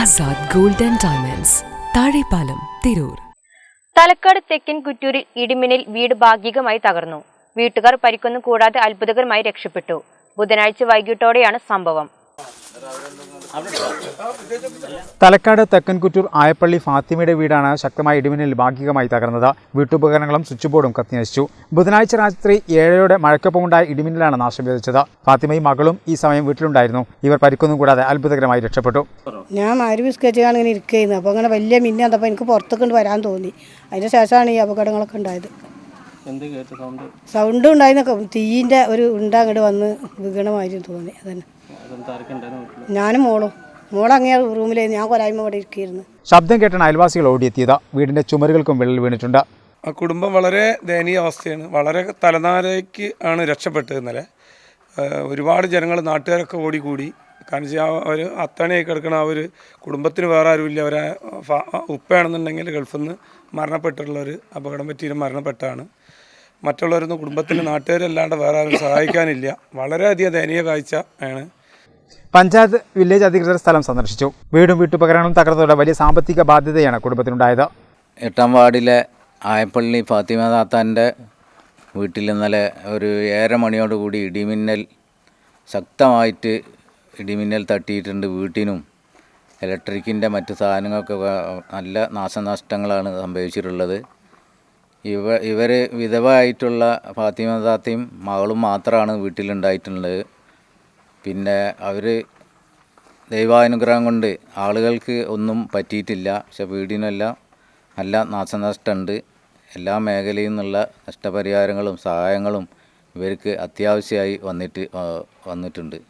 Azad gold and diamonds. Thazhepalam Tirur. Thalakkad തെക്കൻ കുറ്റൂരിൽ ഇടിമിന്നൽ വീട് ഭാഗികമായി തകർന്നു. വീട്ടുകാർ പരിക്കൊന്നും കൂടാതെ അത്ഭുതകരമായി രക്ഷപ്പെട്ടു. ബുധനാഴ്ച വൈകിട്ടോടെയാണ് സംഭവം. തലക്കാട് തെക്കൻകുറ്റൂർ ആയപ്പള്ളി ഫാത്തിമയുടെ വീടാണ് ശക്തമായ ഇടിമിന്നൽ ഭാഗികമായി തകർന്നത്. വീട്ടുപകരണങ്ങളും സ്വിച്ച് ബോർഡും കത്തിനശിച്ചു. ബുധനാഴ്ച രാത്രി ഏഴരയോടെ മഴയ്ക്കൊപ്പമുണ്ടായ ഇടിമിന്നലാണ് നാശം വിതച്ചത്. ഫാത്തിമയും മകളും ഈ സമയം വീട്ടിലുണ്ടായിരുന്നു. ഇവർ പരിക്കൊന്നും കൂടാതെ അത്ഭുതകരമായി രക്ഷപ്പെട്ടു. ഞാൻ ഇങ്ങനെ ഇരിക്കുന്നത് അപ്പോൾ അങ്ങനെ വലിയ മിന്നെ വന്നപ്പോൾ എനിക്ക് പുറത്തേക്ക് കൊണ്ട് വരാൻ തോന്നി. അതിന് ശേഷമാണ് ഈ അപകടങ്ങളൊക്കെ ഉണ്ടായത്. സൗണ്ട് ഉണ്ടായിരുന്നൊക്കെ തീയിന്റെ ഒരു ഉണ്ട അങ്ങോട്ട് വന്ന് വീണമാതിരി തോന്നി. അതന്നെ. ഞാനും മോളും. മോളങ്ങേ റൂമിലേ ഞാൻ കൊലായ്മ ഇവിടെ ഇരിക്കുന്നു ശബ്ദം കേട്ടാണ് അയൽവാസികൾ ഓടിയെത്തിയത്. വീടിന്റെ ചുമരുകൾക്കും വിള്ളൽ വീണിട്ടുണ്ട്. ആ കുടുംബം വളരെ ദയനീയ അവസ്ഥയാണ്. വളരെ തലനാരയ്ക്ക് ആണ് രക്ഷപ്പെട്ടത് ഇന്നലെ. ഒരുപാട് ജനങ്ങൾ നാട്ടുകാരൊക്കെ ഓടിക്കൂടി. കാരണം വെച്ചാൽ അവർ ഒരു അത്തണയായി കിടക്കണ ആ ഒരു കുടുംബത്തിന് വേറെ ആരുമില്ല. അവരെ ഉപ്പയാണെന്നുണ്ടെങ്കിൽ ഗൾഫിൽ നിന്ന് മരണപ്പെട്ടിട്ടുള്ളൊരു അപകടം പറ്റിയിട്ട് മരണപ്പെട്ടാണ്. മറ്റുള്ളവരൊന്നും കുടുംബത്തിന് നാട്ടുകാരല്ലാണ്ട് വേറെ ആരും സഹായിക്കാനില്ല. വളരെയധികം ദയനീയ കാഴ്ച ആണ് പഞ്ചായത്ത് വില്ലേജ് അധികൃതർ സ്ഥലം സന്ദർശിച്ചു. വീടും വീട്ടുപകരണങ്ങളും തകർന്നതോടെ വലിയ സാമ്പത്തിക ബാധ്യതയാണ് കുടുംബത്തിനുണ്ടായത്. എട്ടാം വാർഡിലെ ആയപ്പള്ളി ഫാത്തിമ താത്താന്റെ വീട്ടിൽ ഇന്നലെ ഒരു ഏഴര മണിയോടുകൂടി ഇടിമിന്നൽ ശക്തമായിട്ട് ഇടിമിന്നൽ തട്ടിയിട്ടുണ്ട് വീട്ടിനും. ഇലക്ട്രിക്കിന്റെ മറ്റു സാധനങ്ങൾക്ക് നല്ല നാശനഷ്ടങ്ങളാണ് സംഭവിച്ചിട്ടുള്ളത്. ഇവ ഇവർ വിധവയായിട്ടുള്ള ഫാത്തിമ താത്തയും മകളും മാത്രമാണ് വീട്ടിലുണ്ടായിട്ടുള്ളത്. പിന്നെ അവർ ദൈവാനുഗ്രഹം കൊണ്ട് ആളുകൾക്ക് ഒന്നും പറ്റിയിട്ടില്ല. പക്ഷെ വീടിനെല്ലാം നല്ല നാശനഷ്ടമുണ്ട്. എല്ലാ മേഖലയിൽ നിന്നുള്ള നഷ്ടപരിഹാരങ്ങളും സഹായങ്ങളും ഇവർക്ക് അത്യാവശ്യമായി വന്നിട്ട് വന്നിട്ടുണ്ട്.